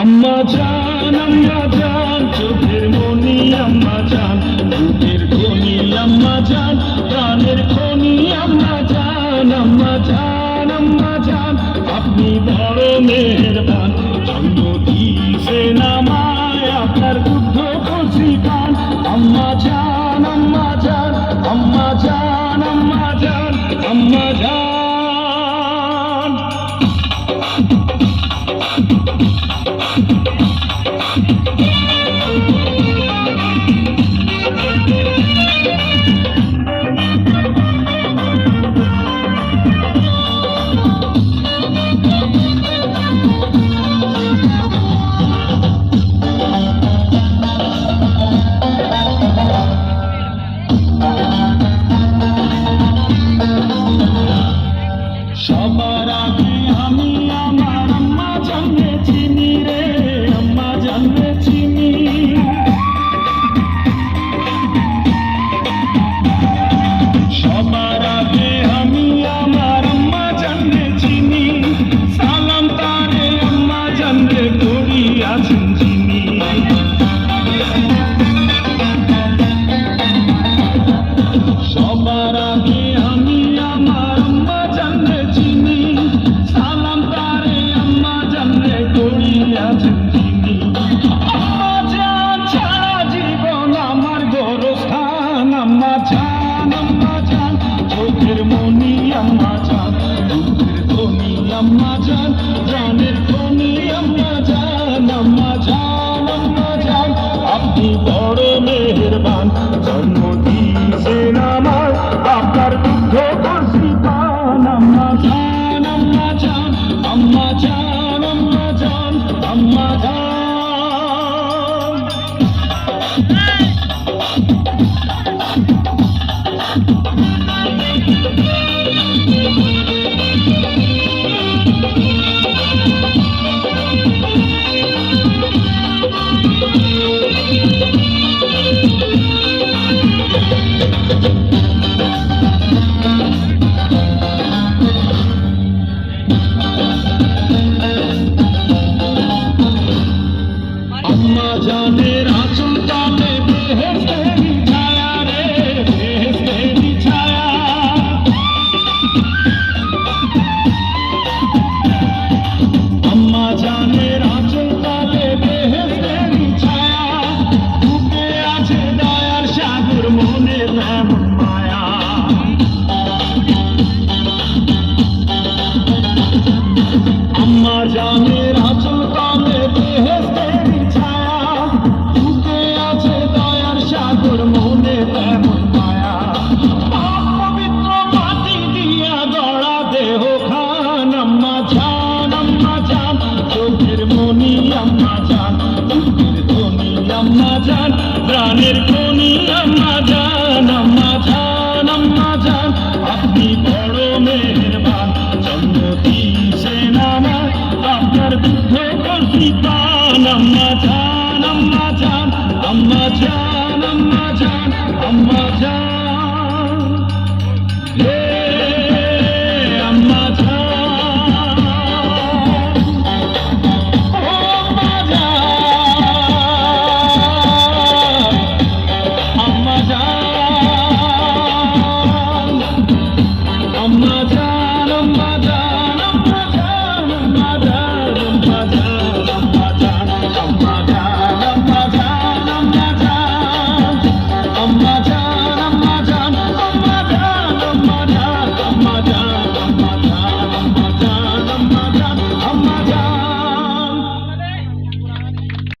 అమ్మ జానమ్మ আমার গৌরস্থান আম্মা জান আম্মা জান আম্মা জান দুধের আম্মা জান প্রাণের ধনি আম্মা জান আম্মা জান আম্মা আপনি বড় মেহেরবান জন্ম Thank you. প্রাণের খনি আম্মা জান আম্মা জান।